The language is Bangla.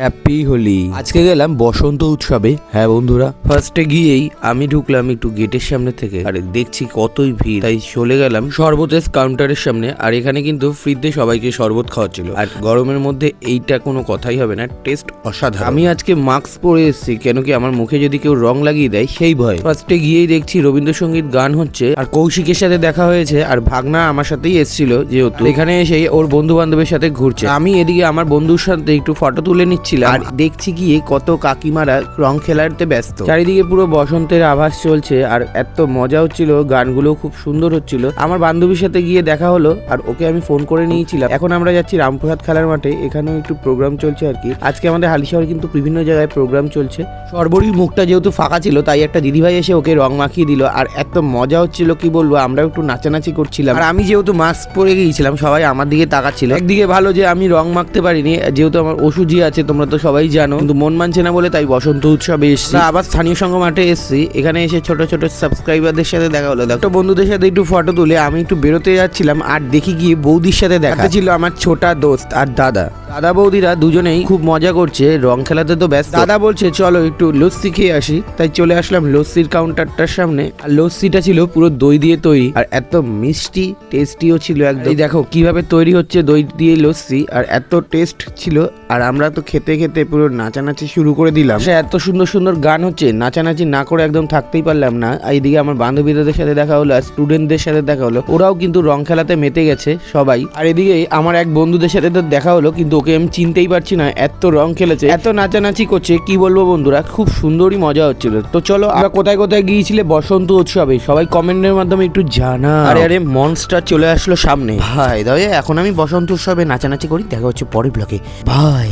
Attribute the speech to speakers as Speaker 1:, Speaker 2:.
Speaker 1: হ্যাপি হোলি আজকে গেলাম বসন্ত উৎসবে। হ্যাঁ বন্ধুরা ফার্স্টে গিয়েই আমি ঢুকলাম একটু গেটের সামনে থেকে। আর দেখছি কতই ভিড়। তাই চলে গেলাম সর্বতেজ কাউন্টারের সামনে। আর এখানে কিন্তু ফ্রিতে সবাইকে শরবত খাওয়াচ্ছিল। আর গরমের মধ্যে এইটা কোনো কথাই হবে না টেস্ট অসাধারণ। আমি আজকে মাস্ক পরে এসেছি, কেন কি আমার মুখে যদি কেউ রং লাগিয়ে দেয়, সেই ভয়। ফার্স্টে গিয়েই দেখছি রবীন্দ্রসঙ্গীত গান হচ্ছে, আর কৌশিকের সাথে দেখা হয়েছে, আর ভাগনা আমার সাথেই এসেছিল যেহেতু। এখানে এসে ওর বন্ধু বান্ধবের সাথে ঘুরছে। আমি এদিকে আমার বন্ধুর সাথে একটু ফটো তুলে নিচ্ছিলাম আর দেখছি গিয়ে কত কাকিমারা রং খেলাতে ব্যস্ত। চারিদিকে পুরো বসন্তের আভাস চলছে আর এত মজা হচ্ছিল গানগুলো খুব সুন্দর হচ্ছিল। আমার বান্ধবীর সাথে গিয়ে দেখা হলো আর ওকে আমি ফোন করে নিয়েছিলাম। এখন আমরা যাচ্ছি রামপ্রসাদ খেলার মাঠে এখানেও একটু প্রোগ্রাম চলছে আর কি। আজকে আমাদের হালি শহরে কিন্তু বিভিন্ন জায়গায় প্রোগ্রাম চলছে। সর্বরই মুখটা যেহেতু ফাঁকা ছিল তাই একটা দিদিভাই এসে ওকে রং মাখিয়ে দিল আর এত মজা হচ্ছিল কি বলব আমরা একটু নাচানাচি করছিলাম। আর আমি যেহেতু মাস্ক পরে গিয়েছিলাম সবাই আমার দিকে তাকাচ্ছিল। একদিকে ভালো যে আমি রং মাখতে পারিনি যেহেতু আমার ওষুধই আছে তোমরা তো সবাই জানো কিন্তু মন মানছে না বলে তাই বসন্ত উৎসবে এসেছি। আবার স্থানীয় সংঘ মাঠে এসেছি এখানে এসে ছোট ছোট সাবস্ক্রাইবারদের সাথে দেখা হলো। দেখো বন্ধুদের সাথে একটু ফটো তুলে আমি একটু বেরোতে যাচ্ছিলাম আর দেখি গিয়ে বৌদির সাথে দেখা। ছিল আমার ছোটা দোস্ত আর দাদা। দাদা বৌদিরা দুজনেই খুব মজা করছে রং খেলাতে তো ব্যস্ত। দাদা বলছে চলো একটু লস্যি খেয়ে আসি। তাই চলে আসলাম লস্যির কাউন্টারটার সামনে। আর লস্যিটা ছিল পুরো দই দিয়ে তৈরি আর এত মিষ্টি টেস্টিও ছিল একদম। দেখো কীভাবে তৈরি হচ্ছে দই দিয়ে লস্যি আর এত টেস্ট ছিল আর আমরা তো খেতে খেতে খেতে পুরো নাচানাচি শুরু করে দিলাম। সে এত সুন্দর সুন্দর গান হচ্ছে নাচানাচি না করে একদম থাকতেই পারলাম না। এইদিকে আমার বান্ধবীদের সাথে দেখা হলো আর স্টুডেন্টদের সাথে দেখা হলো। ওরাও কিন্তু রং খেলাতে মেতে গেছে সবাই। আর এদিকে আমার এক বন্ধুদের সাথে তো দেখা হলো কিন্তু ওকে আমি চিনতেই পারছি না এত রং খেলেছে এত নাচানাচি করছে কি বলব বন্ধুরা খুব সুন্দরই মজা হচ্ছিল। তো চলো আমরা কোথায় কোথায় গিয়েছিলে বসন্ত উৎসবে সবাই কমেন্টের মাধ্যমে একটু জানা আরে আরে মনস্টার চলে আসলো সামনে। ভাই দাও এখন আমি বসন্ত উৎসবে নাচানাচি করি দেখা হচ্ছে পরের ব্লকে ভাই।